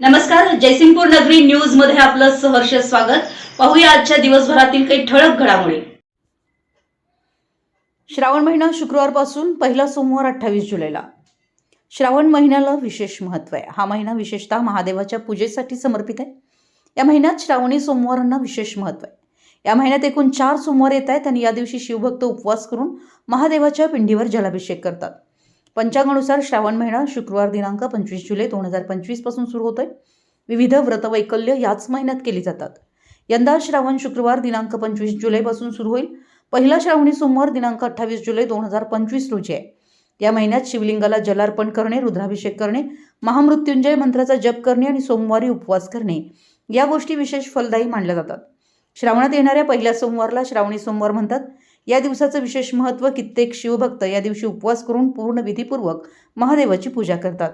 नमस्कार जयसिंगपूर नगरी न्यूजमध्ये आपलं सहर्ष स्वागत. पाहूया आजच्या दिवसभरातील काही ठळक घडामोडी. श्रावण महिना शुक्रवारपासून पहिला सोमवार अठ्ठावीस जुलैला. श्रावण महिन्याला विशेष महत्त्व आहे. हा महिना विशेषतः महादेवाच्या पूजेसाठी समर्पित आहे. या महिन्यात श्रावणी सोमवारांना विशेष महत्त्व आहे. या महिन्यात एकूण चार सोमवार येत आहेत आणि या दिवशी शिवभक्त उपवास करून महादेवाच्या पिंडीवर जलाभिषेक करतात. पंचांगानुसार श्रावण महिना शुक्रवार दिनांक पंचवीस जुलै दोन हजार पंचवीसपासून सुरू होतोय. विविध व्रतवैकल्य याच महिन्यात केली जातात. यंदा श्रावण शुक्रवार दिनांक पंचवीस जुलैपासून सुरू होईल. पहिला श्रावणी सोमवार दिनांक अठ्ठावीस जुलै दोन हजार पंचवीस रोजी आहे. या महिन्यात शिवलिंगाला जलार्पण करणे रुद्राभिषेक करणे महामृत्युंजय मंत्राचा जप करणे आणि सोमवारी उपवास करणे या गोष्टी विशेष फलदायी मानल्या जातात. श्रावणात येणाऱ्या पहिल्या सोमवारला श्रावणी सोमवार म्हणतात. या दिवसाचं विशेष महत्त्व कित्येक शिवभक्त या दिवशी उपवास करून पूर्ण विधीपूर्वक महादेवाची पूजा करतात.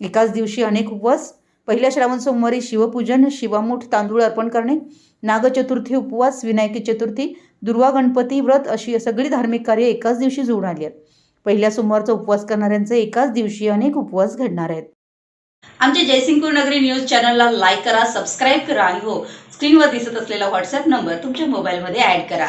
एकाच दिवशी अनेक उपवास पहिल्या श्रावण सोमवारी शिवपूजन शिवामूठ तांदूळ अर्पण करणे नागचतुर्थी उपवास विनायकी चतुर्थी दुर्वा गणपती व्रत अशी सगळी धार्मिक कार्य एकाच दिवशी जुळून आली आहेत. पहिल्या सोमवारचा उपवास करणाऱ्यांचे एकाच दिवशी अनेक उपवास घडणार आहेत. आमच्या जयसिंगपूर नगरी न्यूज चॅनलला लाईक करा सबस्क्राईब करा आणि हो स्क्रीनवर दिसत असलेला व्हॉट्सअप नंबर तुमच्या मोबाईलमध्ये ऍड करा.